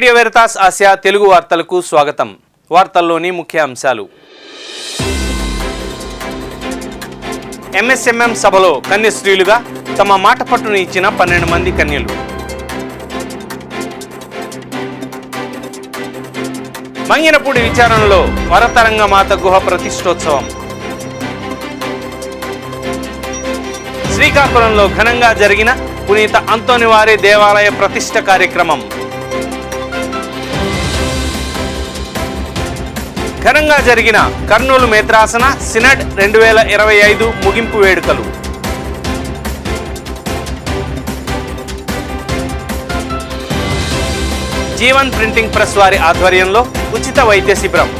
Radio Veritas Asia Telugu వార్తలకు స్వాగతం. వార్తల్లోని ముఖ్య అంశాలు. ఎంఎస్ఎంఎం సభలో కన్యశ్రీలుగా తమ మాట పట్టును ఇచ్చిన పన్నెండు మంది కన్యలు. మంగినపూడి విచారణలో వరతరంగ మాత గుహ ప్రతిష్టోత్సవం. శ్రీకాకుళంలో ఘనంగా జరిగిన పునీత అంతోనివారి దేవాలయ ప్రతిష్ట కార్యక్రమం. ఘనంగా జరిగిన కర్నూలు మేత్రాసన సినడ్ రెండు వేల ఇరవై ఐదు ముగింపు వేడుకలు. జీవన్ ప్రింటింగ్ ప్రెస్ వారి ఆధ్వర్యంలో ఉచిత వైద్య శిబిరం.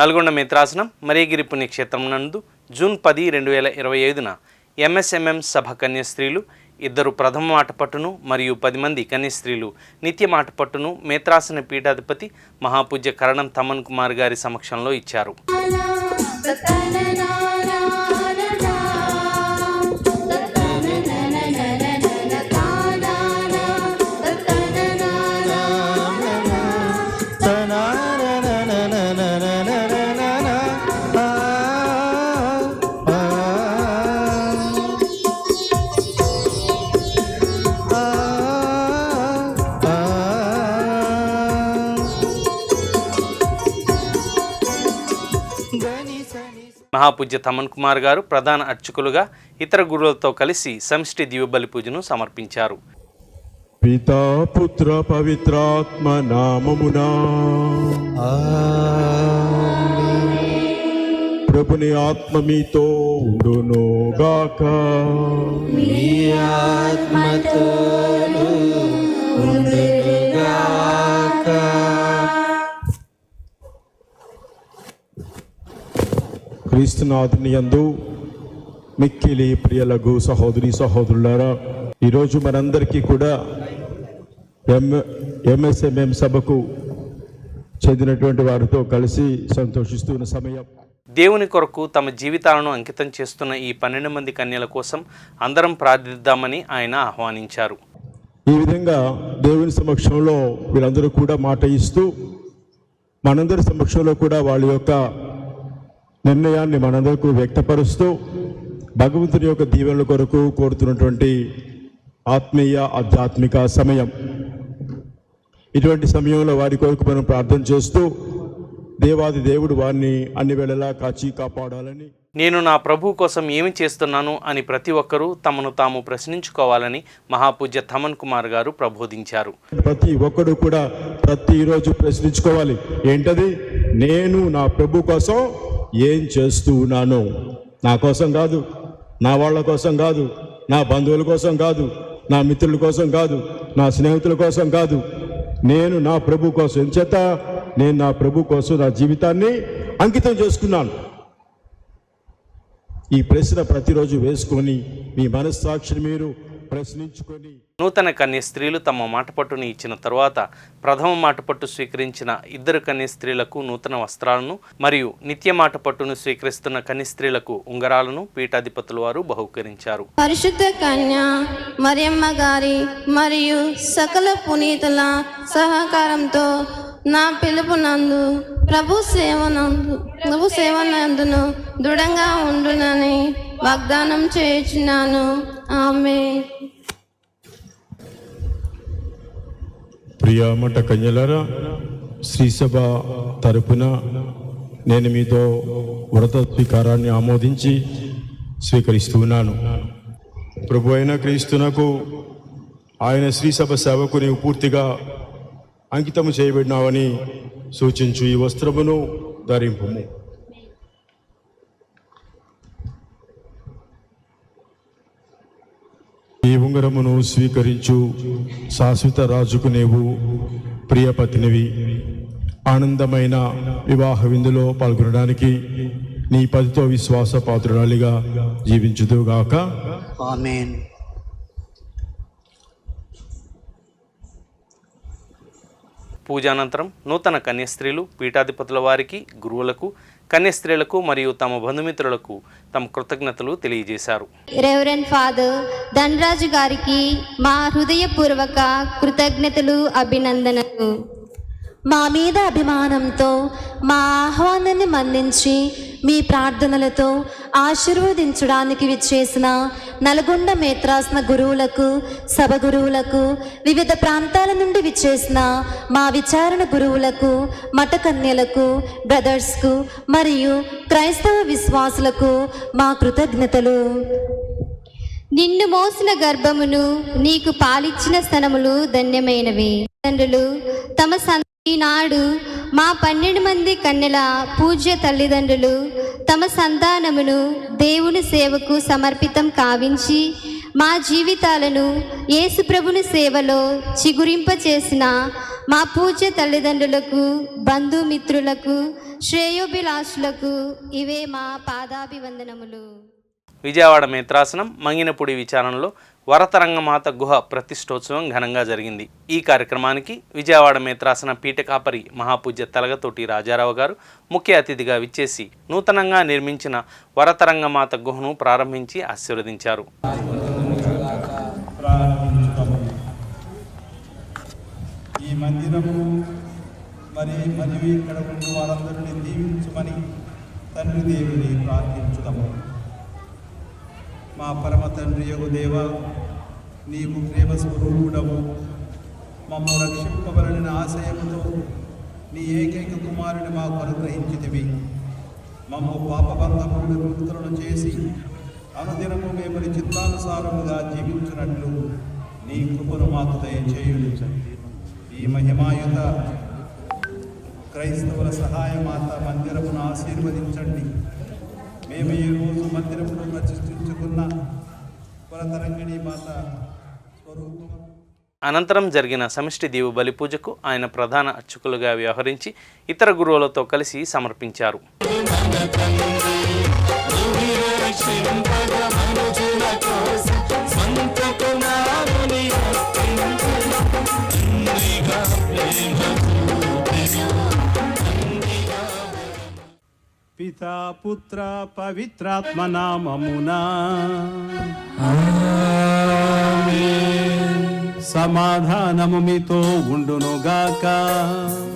నల్గొండ మిత్రాసనం మరీగిరి పుణ్యక్షేత్రం నందు జూన్ పది రెండు వేల ఇరవై ఐదున ఎంఎస్ఎంఎం సభ కన్యస్త్రీలు ఇద్దరు ప్రథమ ఆటపట్టును మరియు పది మంది కన్యస్త్రీలు నిత్యం ఆటపట్టును మేత్రాసన పీఠాధిపతి మహాపూజ్య కరణం తమన్ కుమార్ గారి సమక్షంలో ఇచ్చారు. మహాపూజ్య తమన్ కుమార్ గారు ప్రధాన అర్చకులుగా ఇతర గురువులతో కలిసి సమిష్టి దివ్యబలి పూజను సమర్పించారు. పితా పుత్ర పవిత్రాత్మ నామమునా. ప్రభుని ఆత్మ మీతో ఉండును గాక. క్రీస్తునాథుని యందు మిక్కిలి ప్రియలగు సహోదరి సహోదరులారా ఈరోజు మనందరికీ కూడా ఎం ఎంఎస్ఎంఎం సభకు చెందినటువంటి వారితో కలిసి సంతోషిస్తున్న సమయం. దేవుని కొరకు తమ జీవితాలను అంకితం చేస్తున్న ఈ పన్నెండు మంది కన్యల కోసం అందరం ప్రార్థిద్దామని ఆయన ఆహ్వానించారు. ఈ విధంగా దేవుని సమక్షంలో వీళ్ళందరూ కూడా మాట ఇస్తూ మనందరి సమక్షంలో కూడా వాళ్ళ యొక్క నిర్ణయాన్ని మనందరికీ వ్యక్తపరుస్తూ భగవంతుని యొక్క దీవెనల కొరకు కోరుతున్నటువంటి ఆత్మీయ ఆధ్యాత్మిక సమయం. ఇటువంటి సమయంలో వారి కొరకు మనం ప్రార్థన చేస్తూ దేవాది దేవుడు వారిని అన్ని వేళలా కాచి కాపాడాలని నేను నా ప్రభు కోసం ఏమి చేస్తున్నాను అని ప్రతి ఒక్కరూ తమను తాము ప్రశ్నించుకోవాలని మహాపూజ్య తమన్ కుమార్ గారు ప్రబోధించారు. ప్రతి ఒక్కడు కూడా ప్రతిరోజు ప్రశ్నించుకోవాలి. ఏంటది? నేను నా ప్రభు కోసం ఏం చేస్తూ ఉన్నాను నా కోసం కాదు నా వాళ్ళ కోసం కాదు నా బంధువుల కోసం కాదు నా మిత్రుల కోసం కాదు నా స్నేహితుల కోసం కాదు. నేను నా ప్రభు కోసం ఎంచేత నేను నా ప్రభు కోసం నా జీవితాన్ని అంకితం చేసుకున్నాను. ఈ ప్రశ్న ప్రతిరోజు వేసుకొని మీ మనస్సాక్షిని మీరు ప్రశ్నించుకొని నూతన కన్య స్త్రీలు తమ మాటపట్టుని ఇచ్చిన తరువాత ప్రథమ మాటపట్టు స్వీకరించిన ఇద్దరు కన్య స్త్రీలకు నూతన వస్త్రాలను మరియు నిత్య మాటపట్టును స్వీకరిస్తున్న కన్య స్త్రీలకు ఉంగరాలను పీఠాధిపతుల వారు బహుకరించారు. పరిశుద్ధ కన్య మరియమ్మ గారి మరియు సకల పునీతుల సహకారంతో నా పిలుపునందు ప్రభు సేవనందు ప్రభు సేవనందును దృఢంగా ఉండునని వాగ్దానం చేయుచున్నాను. ఆమె ప్రియామట కన్యలరా శ్రీసభ తరపున నేను మీతో వ్రత స్వీకారాన్ని ఆమోదించి స్వీకరిస్తున్నాను. ప్రభు అయిన క్రీస్తునకు ఆయన శ్రీసభ సేవకు నీవు పూర్తిగా అంకితము చేయబడినావని సూచించు ఈ వస్త్రమును ధరింపుము. ఈ ఉంగరమును స్వీకరించు. శాశ్వత రాజుకు నీవు ప్రియపతినివి ఆనందమైన వివాహ విందులో పాల్గొనడానికి నీ పదితో విశ్వాస పాత్రురాలిగా జీవించుదుగాక ఆమెన్. పూజానంతరం నూతన కన్యస్త్రీలు పీఠాధిపతుల వారికి గురువులకు కన్యస్త్రీలకు మరియు తమ బంధుమిత్రులకు తమ కృతజ్ఞతలు తెలియజేశారు. రెవరెండ్ ఫాదర్ ధనరాజు గారికి మా హృదయపూర్వక కృతజ్ఞతలు అభినందనలు. మా మీద అభిమానంతో మా ఆహ్వానాన్ని మన్నించి మీ ప్రార్థనలతో ఆశీర్వదించడానికి విచ్చేసిన నల్గొండ మేత్రాసన గురువులకు సభ గురువులకు వివిధ ప్రాంతాల నుండి విచ్చేసిన మా విచారణ గురువులకు మఠకన్యలకు బ్రదర్స్కు మరియు క్రైస్తవ విశ్వాసులకు మా కృతజ్ఞతలు. నిన్ను మోసిన గర్భమును నీకు పాలిచ్చిన స్థనములు ధన్యమైనవి. తండ్రులు తమ సంత ఈనాడు మా పన్నెండు మంది కన్నెల పూజ్య తల్లిదండ్రులు తమ సంతానమును దేవుని సేవకు సమర్పితం కావించి మా జీవితాలను యేసుప్రభుని సేవలో చిగురింపచేసిన మా పూజ్య తల్లిదండ్రులకు బంధుమిత్రులకు శ్రేయోభిలాషులకు ఇవే మా పాదాభివందనములు. విజయవాడ మేత్రాసనం మంగినపూడి విచారణలో వరతరంగమాత గుహ ప్రతిష్టోత్సవం ఘనంగా జరిగింది. ఈ కార్యక్రమానికి విజయవాడ మేత్రాసన పీఠకాపరి మహాపూజ్య తలగతోటి రాజారావు గారు ముఖ్య అతిథిగా విచ్చేసి నూతనంగా నిర్మించిన వరతరంగమాత గుహను ప్రారంభించి ఆశీర్వదించారు. ఈ మందిరము మరి మరియు ఇక్కడ ఉన్న వారందరినీ దీవించమని తండ్రి దేవుని ప్రార్థించుదాము. మా పరమ తండ్రి యొక్క దేవ నీవు ప్రేమ స్వరూపుడము మమ్మ రక్షింపబలని ఆశయముతో నీ ఏకైక కుమారుని మాకు అనుగ్రహించితివి మమ్మ పాపబంధములను విముక్తులను చేసి అనుదినము మేము చిత్తానుసారముగా జీవించినట్లు నీ కృపను మాకు దయచేయుడు ఈ మహిమాయుత క్రైస్తవుల సహాయమాత మందిరమును ఆశీర్వదించండి. మేము ఈ రోజు మందిరమును ప్రతిష్ఠించుకున్న పురతరంగిణి మాత స్వరూపం. అనంతరం జరిగిన సమిష్టి దీవు బలి పూజకు ఆయన ప్రధాన అర్చకులుగా వ్యవహరించి ఇతర గురువులతో కలిసి సమర్పించారు. పితా పుత్ర పవిత్రాత్మ నామమునా. సమాధానము మీతో ఉండునుగాక.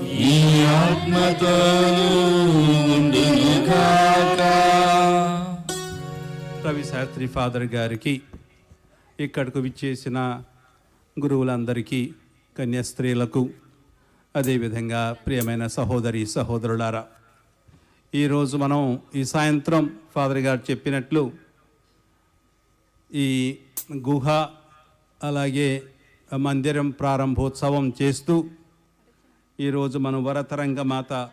ఈ ఆత్మతో రవి శాస్త్రి ఫాదర్ గారికి ఇక్కడకు విచ్చేసిన గురువులందరికీ కన్యాస్త్రీలకు అదేవిధంగా ప్రియమైన సహోదరి సహోదరులారా ఈరోజు మనం ఈ సాయంత్రం ఫాదర్ గారు చెప్పినట్లు ఈ గుహ అలాగే మందిరం ప్రారంభోత్సవం చేస్తూ ఈరోజు మనం వరతరంగ మాత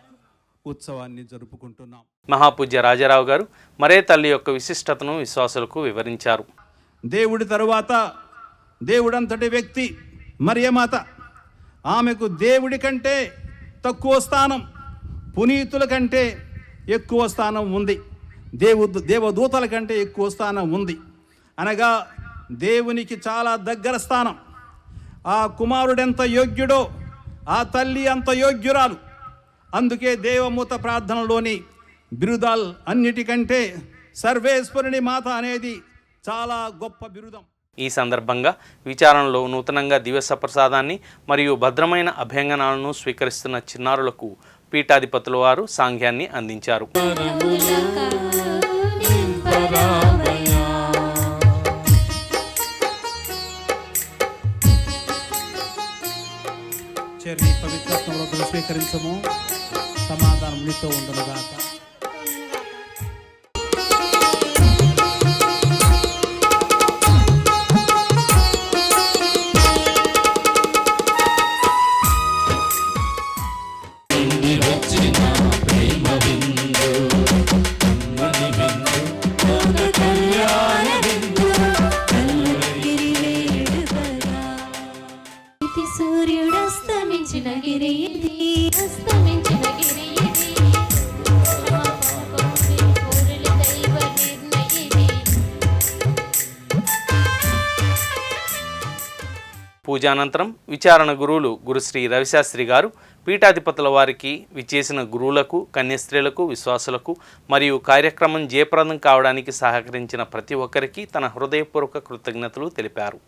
ఉత్సవాన్ని జరుపుకుంటున్నాం. మహాపూజ్య రాజారావు గారు మరే తల్లి యొక్క విశిష్టతను విశ్వాసులకు వివరించారు. దేవుడి తరువాత దేవుడంతటి వ్యక్తి మరియమాత. ఆమెకు దేవుడి కంటే తక్కువ స్థానం పునీతుల కంటే ఎక్కువ స్థానం ఉంది. దేవు దేవదూతల కంటే ఎక్కువ స్థానం ఉంది. అనగా దేవునికి చాలా దగ్గర స్థానం. ఆ కుమారుడెంత యోగ్యుడో ఆ తల్లి అంత యోగ్యురాలు. అందుకే దేవమూత ప్రార్థనలోని బిరుదాల్ అన్నిటికంటే సర్వేశ్వరుని మాత అనేది చాలా గొప్ప బిరుదం. ఈ సందర్భంగా విచారణలో నూతనంగా దివ్య ప్రసాదాన్ని మరియు భద్రమైన అభ్యంగనాలను స్వీకరిస్తున్న చిన్నారులకు పీఠాధిపతుల వారు సాంఘ్యాన్ని అందించారు. చెర్రి పవిత్రత్వంలో స్వీకరించము. సమాధానం నీతో ఉండనుగాక. పూజ అనంతరం విచారణ గురువులు గురుశ్రీ రవిశాస్త్రి గారు పీఠాధిపతుల వారికి విచ్చేసిన గురువులకు కన్యస్త్రీలకు విశ్వాసులకు మరియు కార్యక్రమం జయప్రదం కావడానికి సహకరించిన ప్రతి ఒక్కరికి తన హృదయపూర్వక కృతజ్ఞతలు తెలిపారు.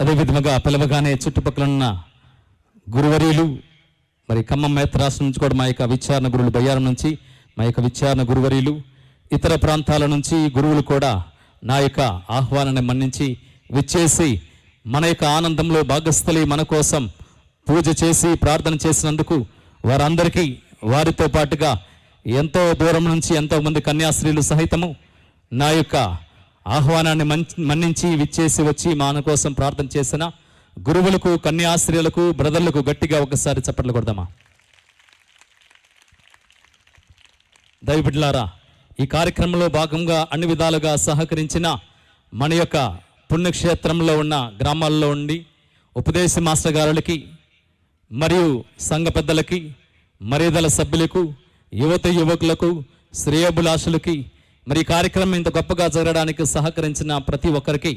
అదేవిధంగా పిలవగానే చుట్టుపక్కల ఉన్న గురువరీలు మరి ఖమ్మం మేత రాష్ట్రం నుంచి కూడా మా యొక్క విచారణ గురువులు బయ్యారం నుంచి మా యొక్క విచారణ గురువరీలు ఇతర ప్రాంతాల నుంచి గురువులు కూడా నా యొక్క ఆహ్వానాన్ని మన్నించి విచ్చేసి మన యొక్క ఆనందంలో భాగస్థలి మన కోసం పూజ చేసి ప్రార్థన చేసినందుకు వారందరికీ వారితో పాటుగా ఎంతో దూరం నుంచి ఎంతోమంది కన్యాస్త్రీలు సహితము నా యొక్క ఆహ్వానాన్ని మన్నించి విచ్చేసి వచ్చి మన కోసం ప్రార్థన చేసిన గురువులకు కన్యాస్త్రీలకు బ్రదర్లకు గట్టిగా ఒకసారి చప్పట్లు కొడదామా? దైవబిడ్లారా ఈ కార్యక్రమంలో భాగంగా అన్ని విధాలుగా సహకరించిన మన యొక్క పుణ్యక్షేత్రంలో ఉన్న గ్రామాల్లో ఉండి ఉపదేశ మాస్టర్ గారులకి మరియు సంఘ పెద్దలకి మర్యాదల సభ్యులకు యువత యువకులకు శ్రేయభిలాషులకి మరి కార్యక్రమం ఇంత గొప్పగా జరగడానికి సహకరించిన ప్రతి ఒక్కరికి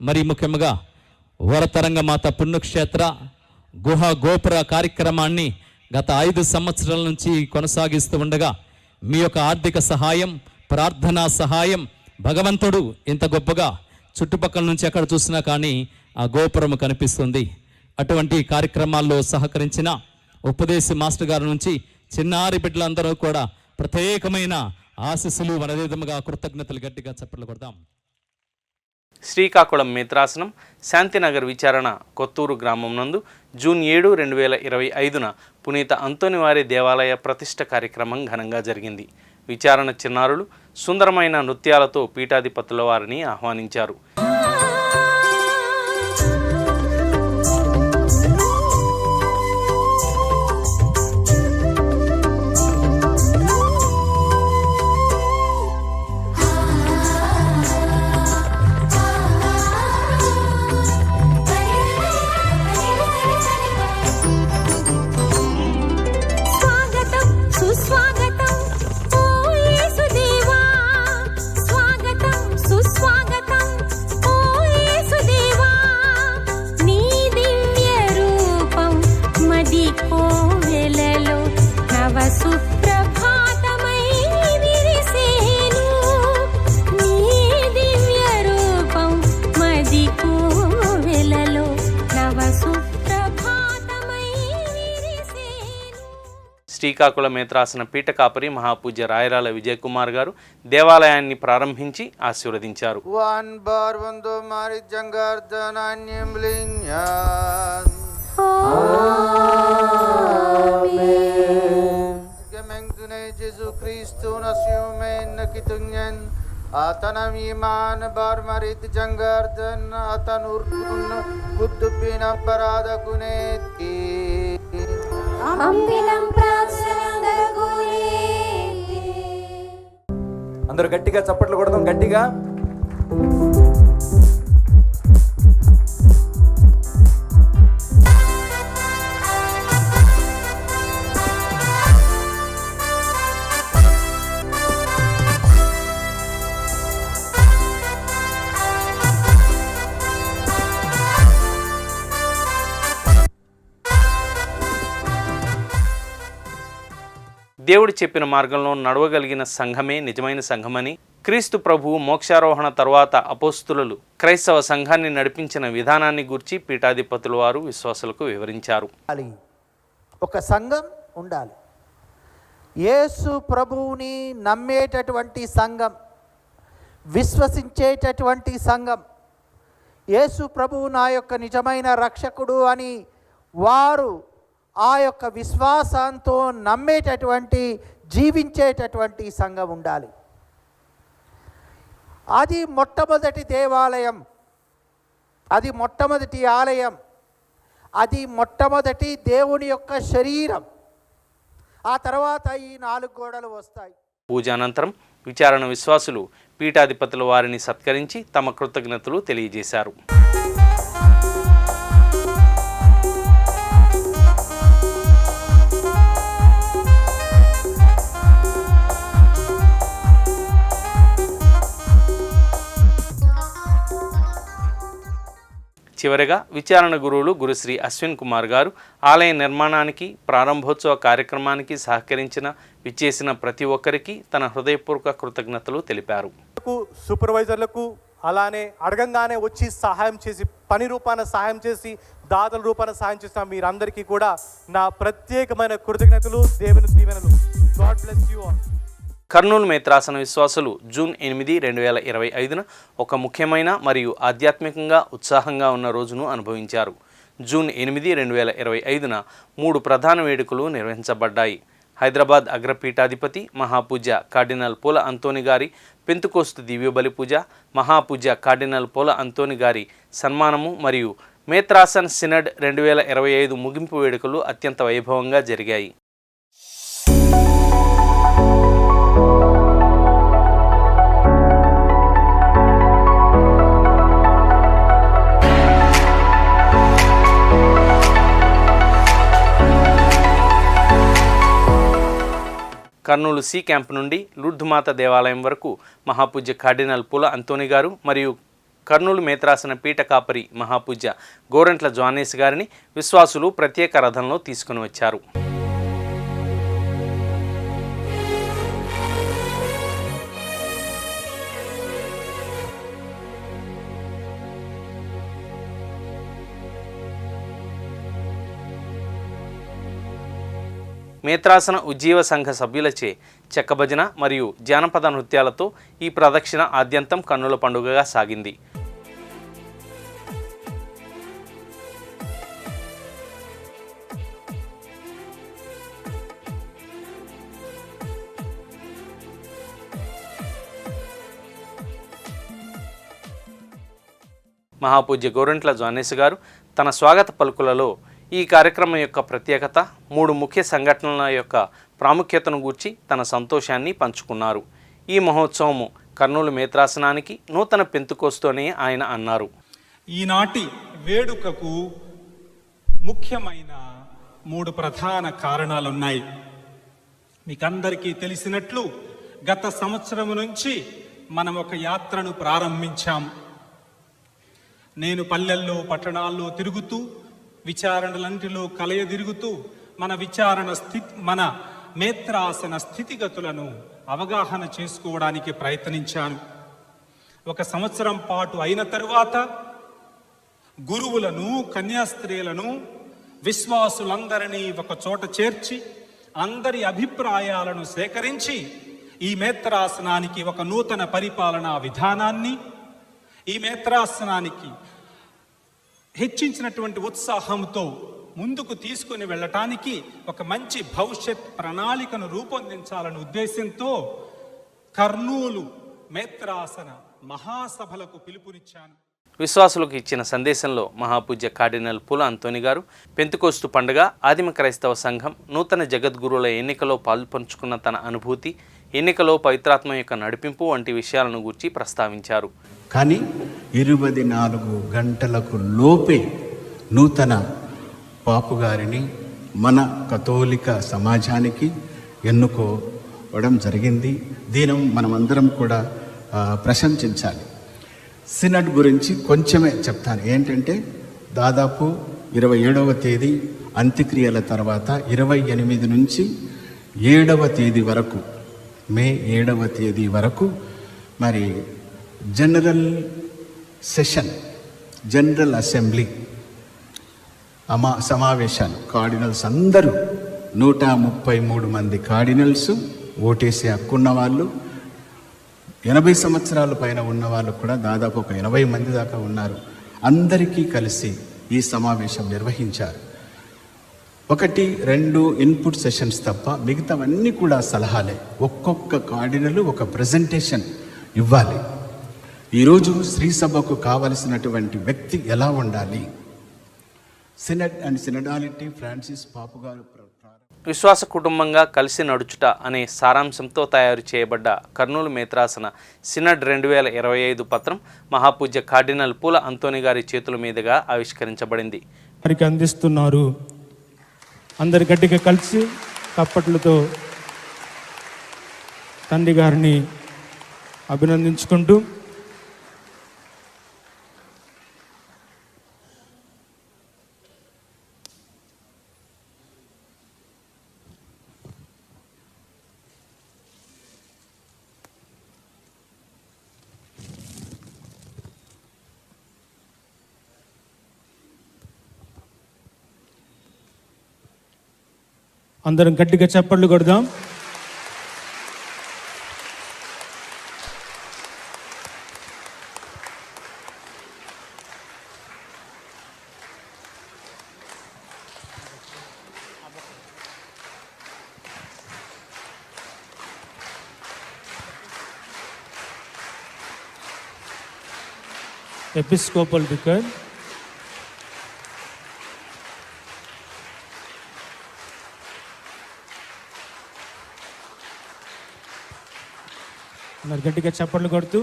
మరి ముఖ్యంగా వరతరంగ మాత పుణ్యక్షేత్ర గుహ గోపుర కార్యక్రమాన్ని గత ఐదు సంవత్సరాల నుంచి కొనసాగిస్తూ ఉండగా మీ యొక్క ఆర్థిక సహాయం ప్రార్థనా సహాయం భగవంతుడు ఇంత గొప్పగా చుట్టుపక్కల నుంచి ఎక్కడ చూసినా కానీ ఆ గోపురం కనిపిస్తుంది. అటువంటి కార్యక్రమాల్లో సహకరించిన ఉపదేశ మాస్టర్ గారి నుంచి చిన్నారి బిడ్డలందరూ కూడా ప్రత్యేకమైన ఆశీస్సులు మనదేదముగా కృతజ్ఞతలు గట్టిగా చప్పట్లు కొడదాం. శ్రీకాకుళం మిత్రాసనం శాంతినగర్ విచారణ కొత్తూరు గ్రామం నందు జూన్ ఏడు రెండు వేల ఇరవై ఐదున పునీత అంతోనివారి దేవాలయ ప్రతిష్ట కార్యక్రమం ఘనంగా జరిగింది. విచారణ చిన్నారులు సుందరమైన నృత్యాలతో పీఠాధిపతుల వారిని ఆహ్వానించారు. శ్రీకాకుళ మేత్రాసన పీఠకాపరి మహాపూజ్య రాయరాల విజయకుమార్ గారు దేవాలయాన్ని ప్రారంభించి ఆశీర్వదించారు. అతనం ఈమాన్ బర్మరిత్ జంగర్దన్ అతను కుద్దుబ్బిన పరాధకునేతి అందరూ గట్టిగా చప్పట్లు కొడదాం గట్టిగా. దేవుడు చెప్పిన మార్గంలో నడవగలిగిన సంఘమే నిజమైన సంఘమని క్రీస్తు ప్రభువు మోక్షారోహణ తర్వాత అపోస్తులు క్రైస్తవ సంఘాన్ని నడిపించిన విధానాన్ని గూర్చి పీఠాధిపతుల వారు విశ్వాసులకు వివరించారు. ఒక సంఘం ఉండాలి. యేసు ప్రభువుని నమ్మేటటువంటి సంఘం విశ్వసించేటటువంటి సంఘం యేసు ప్రభువు నా యొక్క నిజమైన రక్షకుడు అని వారు ఆ యొక్క విశ్వాసంతో నమ్మేటటువంటి జీవించేటటువంటి సంఘం ఉండాలి. అది మొట్టమొదటి దేవాలయం. అది మొట్టమొదటి ఆలయం. అది మొట్టమొదటి దేవుని యొక్క శరీరం. ఆ తర్వాత ఈ నాలుగు గోడలు వస్తాయి. పూజానంతరం విచారణ విశ్వాసులు పీఠాధిపతుల వారిని సత్కరించి తమ కృతజ్ఞతలు తెలియజేశారు. చివరగా విచారణ గురువులు గురుశ్రీ అశ్విన్ కుమార్ గారు ఆలయ నిర్మాణానికి ప్రారంభోత్సవ కార్యక్రమానికి సహకరించిన విచ్చేసిన ప్రతి ఒక్కరికి తన హృదయపూర్వక కృతజ్ఞతలు తెలిపారు. సూపర్వైజర్లకు అలానే అడగంగానే వచ్చి సహాయం చేసి పని రూపాన సహాయం చేసి దాతల రూపాన సహాయం చేసిన మీరందరికీ కూడా నా ప్రత్యేకమైన కృతజ్ఞతలు దేవుని దీవెనలు. God bless you all Kurnool మేత్రాసన విశ్వాసులు జూన్ ఎనిమిది రెండు వేల ఇరవై ఐదున ఒక ముఖ్యమైన మరియు ఆధ్యాత్మికంగా ఉత్సాహంగా ఉన్న రోజును అనుభవించారు. జూన్ ఎనిమిది రెండు వేల ఇరవై ఐదున మూడు ప్రధాన వేడుకలు నిర్వహించబడ్డాయి. హైదరాబాద్ అగ్రపీఠాధిపతి మహాపూజ కార్డినల్ పూల అంతోని గారి పెంతుకోస్తు దివ్య బలి పూజ మహాపూజ కార్డినల్ పూల అంతోని గారి సన్మానము మరియు మేత్రాసన్ సినడ్ రెండు వేల ఇరవై ఐదు ముగింపు వేడుకలు అత్యంత వైభవంగా జరిగాయి. కర్నూలు సి క్యాంప్ నుండి లూర్ధుమాత దేవాలయం వరకు మహాపూజ్య కార్డినల్ పుల అంతోని గారు మరియు కర్నూలు మేత్రాసన పీఠ కాపరి మహాపూజ్య గోరంట్ల జానేస్ గారిని విశ్వాసులు ప్రత్యేక రథంలో తీసుకుని వచ్చారు. మేత్రాసన ఉజ్జీవ సంఘ సభ్యులచే చెక్కభజన మరియు జానపద నృత్యాలతో ఈ ప్రదక్షిణ ఆద్యంతం కన్నుల పండుగగా సాగింది. మహాపూజ్య గోరంట్ల జానేస్ గారు తన స్వాగత పలుకులలో ఈ కార్యక్రమం యొక్క ప్రత్యేకత మూడు ముఖ్య సంఘటనల యొక్క ప్రాముఖ్యతను గూర్చి తన సంతోషాన్ని పంచుకున్నారు. ఈ మహోత్సవము కర్నూలు మేత్రాసనానికి నూతన పెంతుకోస్తోనే ఆయన అన్నారు. ఈనాటి వేడుకకు ముఖ్యమైన మూడు ప్రధాన కారణాలున్నాయి. మీకందరికీ తెలిసినట్లు గత సంవత్సరం నుంచి మనం ఒక యాత్రను ప్రారంభించాం. నేను పల్లెల్లో పట్టణాల్లో తిరుగుతూ విచారణలంటిలో కలయదిరుగుతూ మన విచారణ స్థితి మన మేత్రాసన స్థితిగతులను అవగాహన చేసుకోవడానికి ప్రయత్నించాను. ఒక సంవత్సరం పాటు అయిన తరువాత గురువులను కన్యాస్త్రీలను విశ్వాసులందరినీ ఒక చోట చేర్చి అందరి అభిప్రాయాలను సేకరించి ఈ మేత్రాసనానికి ఒక నూతన పరిపాలనా విధానాన్ని ఈ మేత్రాసనానికి హెచ్చించినటువంటి ఉత్సాహంతో ముందుకు తీసుకుని వెళ్ళటానికి ఒక మంచి భవిష్యత్ ప్రణాళికను రూపొందించాలనే ఉద్దేశంతో కర్నూలు మేత్రాసన మహాసభలకు పిలుపునిచ్చాను. విశ్వాసులకు ఇచ్చిన సందేశంలో మహాపూజ్య కార్డినల్ పుల అంతోని గారు పెంతుకోస్తు పండుగ ఆదిమ క్రైస్తవ సంఘం నూతన జగద్గురువుల ఎన్నికలో పాల్పంచుకున్న తన అనుభూతి ఎన్నికలో పవిత్రాత్మ యొక్క నడిపింపు వంటి విషయాలను గూర్చి ప్రస్తావించారు. కానీ ఇరవై నాలుగు గంటలకు లోపే నూతన పాపుగారిని మన కథోలిక సమాజానికి ఎన్నుకోవడం జరిగింది. దీని మనమందరం కూడా ప్రశంసించాలి. సినడ్ గురించి కొంచెమే చెప్తాను. ఏంటంటే దాదాపు ఇరవై ఏడవ తేదీ అంత్యక్రియల తర్వాత ఇరవై ఎనిమిది నుంచి ఏడవ తేదీ వరకు మే ఏడవ తేదీ వరకు మరి జనరల్ సెషన్ జనరల్ అసెంబ్లీ అమా సమావేశాలు కార్డినల్స్ అందరూ నూట ముప్పై మూడు మంది కార్డినల్స్ ఓటేసే హక్కున్న వాళ్ళు ఎనభై సంవత్సరాల పైన ఉన్న వాళ్ళు కూడా దాదాపు ఒక ఎనభై మంది దాకా ఉన్నారు అందరికీ కలిసి ఈ సమావేశం నిర్వహించారు ఒకటి రెండు ఇన్పుట్ సెషన్స్ తప్ప మిగతావన్నీ కూడా సలహాలే ఒక్కొక్క కార్డినల్ ఒక ప్రజెంటేషన్ ఇవ్వాలి ఈరోజు శ్రీ సభకు కావలసినటువంటి వ్యక్తి ఎలా ఉండాలి? సినడ్ అండ్ సినడాలిటీ ఫ్రాన్సిస్ పాపు గారు విశ్వాస కుటుంబంగా కలిసి నడుచుట అనే సారాంశంతో తయారు చేయబడ్డ కర్నూలు మేత్రాసన సినడ్ రెండు వేల ఇరవై ఐదు పత్రం మహాపూజ్య కార్డినల్ పూల అంతోని గారి చేతుల మీదుగా ఆవిష్కరించబడింది. వారికి అందిస్తున్నారు. అందరి గట్టిగా కలిసి కప్పట్లతో తండ్రి గారిని అభినందించుకుంటూ అందరం గట్టిగా చప్పట్లు కొడదాం. ఎపిస్కోపల్ వికర్ అందరు గట్టిగా చప్పట్లు కొడుతూ.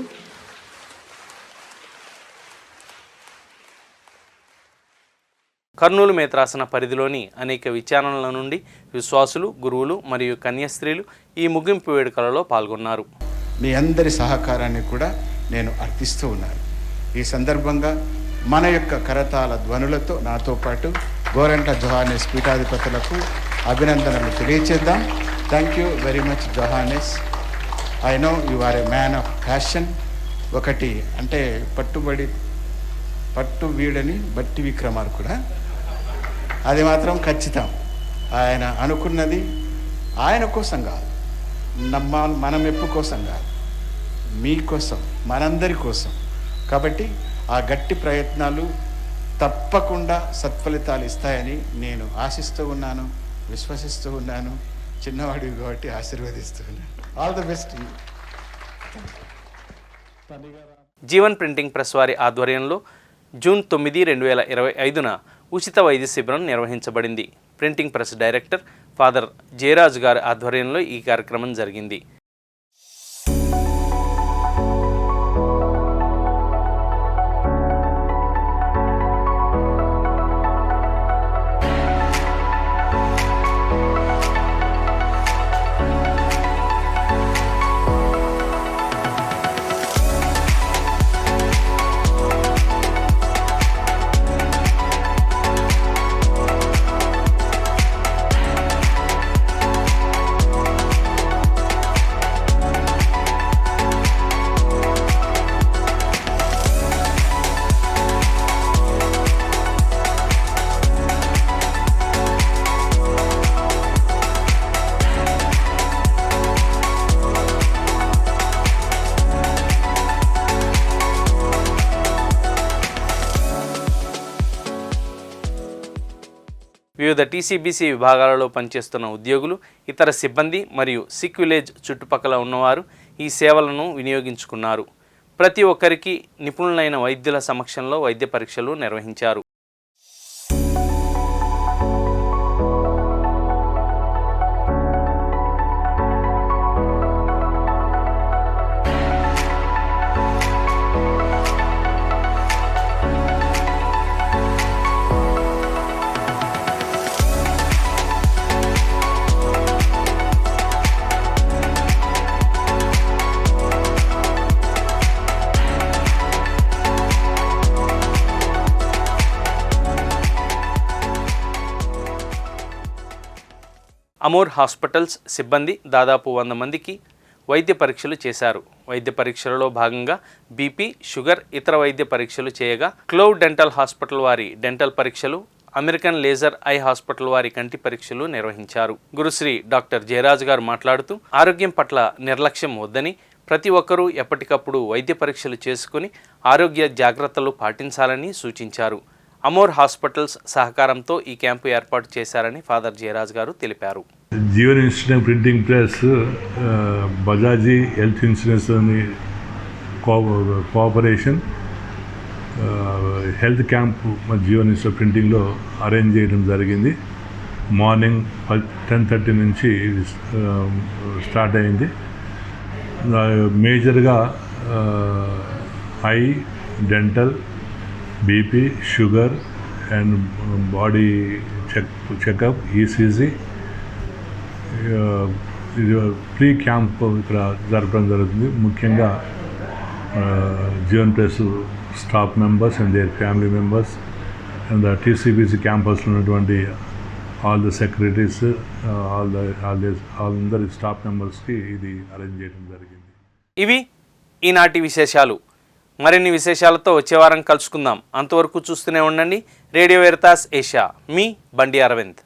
కర్నూలు మేత్రాసన పరిధిలోని అనేక విచారణల నుండి విశ్వాసులు గురువులు మరియు కన్యాస్త్రీలు ఈ ముగింపు వేడుకలలో పాల్గొన్నారు. మీ అందరి సహకారాన్ని కూడా నేను అర్థిస్తూ ఉన్నాను. ఈ సందర్భంగా మన యొక్క కరతాల ధ్వనులతో నాతో పాటు గోరంట జొహానెస్ పీఠాధిపతులకు అభినందనలు తెలియచేద్దాం. Thank you very much Johannes I know you are a man of passion ఒకటి అంటే పట్టుబడి పట్టు వీడని బట్టి విక్రమార్కుడా? అది మాత్రం ఖచ్చితం. ఆయన అనుకున్నది ఆయన కోసం కాదు. నమ్మ మన మెప్పు కోసం కాదు. మీకోసం మనందరి కోసం. కాబట్టి ఆ గట్టి ప్రయత్నాలు తప్పకుండా సత్ఫలితాలు ఇస్తాయని నేను ఆశిస్తూ ఉన్నాను విశ్వసిస్తూ ఉన్నాను చిన్నవాడివి కాబట్టి ఆశీర్వదిస్తూ ఉన్నాను. All the best Jeevan printing press వారి ఆధ్వర్యంలో జూన్ తొమ్మిది రెండు వేల ఇరవై ఐదున ఉచిత వైద్య శిబిరం నిర్వహించబడింది. Printing press director father Jayaraju గారి ఆధ్వర్యంలో ఈ కార్యక్రమం జరిగింది. వివిధ టీసీబీసీ విభాగాలలో పనిచేస్తున్న ఉద్యోగులు ఇతర సిబ్బంది మరియు సిక్ విలేజ్ చుట్టుపక్కల ఉన్నవారు ఈ సేవలను వినియోగించుకున్నారు. ప్రతి ఒక్కరికి నిపుణులైన వైద్యుల సమక్షంలో వైద్య పరీక్షలు నిర్వహించారు. అమోర్ హాస్పిటల్స్ సిబ్బంది దాదాపు వంద మందికి వైద్య పరీక్షలు చేశారు. వైద్య పరీక్షలలో భాగంగా బీపీ షుగర్ ఇతర వైద్య పరీక్షలు చేయగా క్లోవ్ డెంటల్ హాస్పిటల్ వారి డెంటల్ పరీక్షలు అమెరికన్ లేజర్ ఐ హాస్పిటల్ వారి కంటి పరీక్షలు నిర్వహించారు. గురుశ్రీ డాక్టర్ జయరాజ్ గారు మాట్లాడుతూ ఆరోగ్యం పట్ల నిర్లక్ష్యం వద్దని ప్రతి ఒక్కరూ ఎప్పటికప్పుడు వైద్య పరీక్షలు చేసుకుని ఆరోగ్య జాగ్రత్తలు పాటించాలని సూచించారు. అమోర్ హాస్పిటల్స్ సహకారంతో ఈ క్యాంపు ఏర్పాటు చేశారని ఫాదర్ జయరాజ్ గారు తెలిపారు. Jeevan insurance printing press Bajaj health insurance అని co- cooperation health camp Jeevan insurance ప్రింటింగ్లో arrange చేయడం జరిగింది. మార్నింగ్ టెన్ థర్టీ నుంచి స్టార్ట్ అయింది. మేజర్గా eye dental BP sugar and body check checkup ECG ఇది ప్రీ క్యాంప్ ఇక్కడ జరపడం జరుగుతుంది. ముఖ్యంగా Jeevan plus staff members and their family members and the TCBC క్యాంపస్లో ఉన్నటువంటి all the secretaries all the all the అందరి స్టాఫ్ మెంబర్స్కి ఇది అరేంజ్ చేయడం జరిగింది. ఇవి ఈనాటి విశేషాలు. మరిన్ని విశేషాలతో వచ్చే వారం కలుసుకుందాం. అంతవరకు చూస్తూనే ఉండండి. Radio Veritas Asia. మీ బండి అరవింద్.